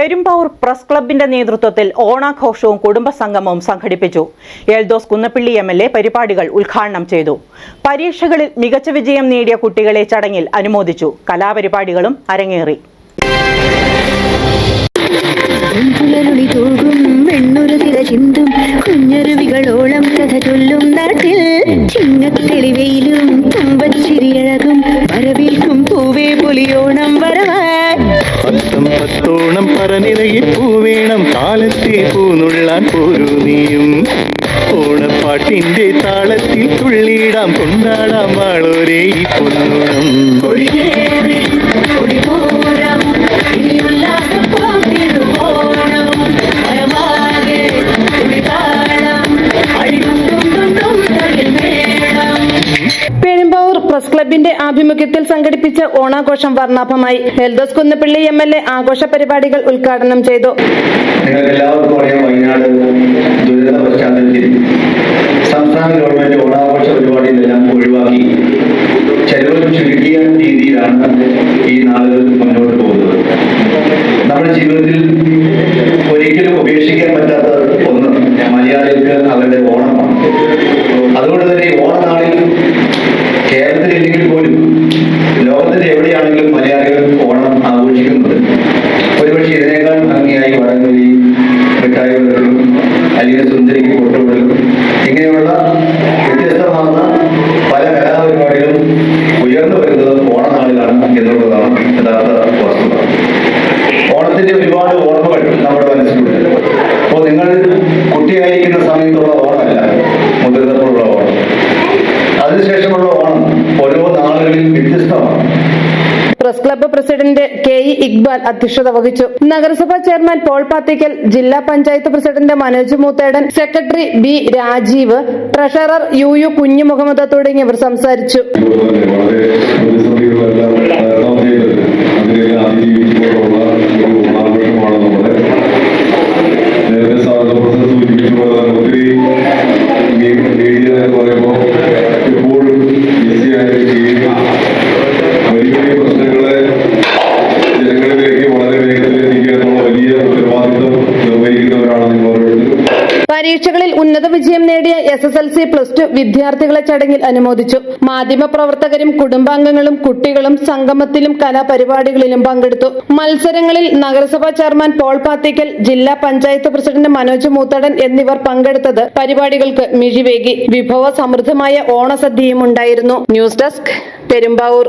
Perumbavoor press ക്ലബിന്റെ നേതൃത്വത്തിൽ ഓണാഘോഷവും കുടുംബസംഗമവും സംഘടിപ്പിച്ചു. Eldhose Kunnappilly M L A പരിപാടികൾ ഉദ്ഘാടനം ചെയ്തു. പരീക്ഷകളിൽ മികച്ച വിജയം നേടിയ കുട്ടികളെ ചടങ്ങിൽ അനുമോദിച്ചു. കലാപരിപാടികളും അരങ്ങേറി. ചിങ്ങത്തെളിവയിലും പൂവേ പുലിയോണം. പത്തം പത്തോണം പൂവേണം കാലത്തെ പൂനുള്ളാൻ പോരൂ നീയും. ഓണപ്പാട്ടിന്റെ താളത്തിൽ തുള്ളിയിടാം. കൊണ്ടാടാം വാളോരേ ഈ പൊന്നോണം. ക്ലബിന്റെ ആഭിമുഖ്യത്തിൽ സംഘടിപ്പിച്ച ഓണാഘോഷം വർണാഭമായി Eldhose Kunnappilly M L A ആഘോഷ പരിപാടികൾ ഉദ്ഘാടനം ചെയ്തു. എല്ലാവർക്കും സംസ്ഥാന ഗവൺമെന്റ് ഓണാഘോഷ പരിപാടികളെല്ലാം ഒഴിവാക്കി ചെലവ് ചുരുക്കിയ രീതിയിലാണ് ഇങ്ങനെയുള്ള വ്യത്യസ്തമാർന്ന പല കലാപരിപാടികളും ഉയർന്നു വരുന്നത് ഓണനാളിലാണ് എന്നുള്ളതാണ് യഥാർത്ഥ വസ്തുത. ഓണത്തിന്റെ ഒരുപാട് ഓർമ്മകൾ നമ്മുടെ മനസ്സിലുണ്ട്. അപ്പോൾ നിങ്ങൾ കുട്ടിയായിരിക്കുന്ന സമയത്തുള്ള ഓണമല്ല മുതിർന്നപ്പോഴുള്ള ഓണം. അതിനുശേഷമുള്ള ഓണം ഓരോ നാളുകളിൽ വ്യത്യസ്തമാണ്. Press club president K E Iqbal അധ്യക്ഷത വഹിച്ചു. നഗരസഭാ ചെയർമാൻ പോൾ പാത്തിക്കൽ ജില്ലാ panchayat president Manoj Moothedan secretary B Rajeev treasurer U U Kunju Muhammad തുടങ്ങിയവർ സംസാരിച്ചു. ഒത്തിരി മീഡിയ പറയുമ്പോൾ പരീക്ഷകളിൽ ഉന്നത വിജയം നേടിയ S S L C plus two വിദ്യാർത്ഥികളെ ചടങ്ങിൽ അനുമോദിച്ചു. മാധ്യമപ്രവർത്തകരും കുടുംബാംഗങ്ങളും കുട്ടികളും സംഗമത്തിലും കലാപരിപാടികളിലും പങ്കെടുത്തു. മത്സരങ്ങളിൽ നഗരസഭാ ചെയർമാൻ പോൾ പാത്തിക്കൽ ജില്ലാ പഞ്ചായത്ത് പ്രസിഡന്റ് മനോജ് മൂത്തടൻ എന്നിവർ പങ്കെടുത്തത് പരിപാടികൾക്ക് മിഴിവേകി. വിഭവ സമൃദ്ധമായ ഓണസദ്യയും ഉണ്ടായിരുന്നു. News desk Perumbavoor.